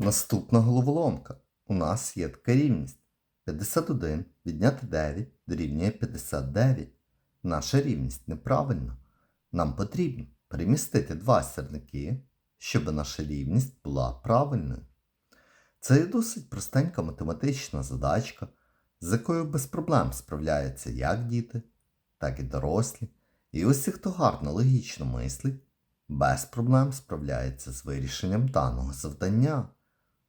Наступна головоломка. У нас є така рівність. 51 відняти 9 дорівнює 59. Наша рівність неправильна. Нам потрібно перемістити два сірники, щоб наша рівність була правильною. Це досить простенька математична задачка, з якою без проблем справляються як діти, так і дорослі. І усі, хто гарно логічно мислить, без проблем справляється з вирішенням даного завдання.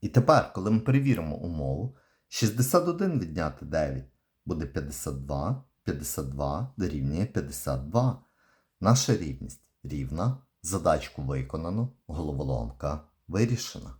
І тепер, коли ми перевіримо умову, 61 відняти 9 буде 52, 52 дорівнює 52. Наша рівність рівна, задачку виконано, головоломка вирішена.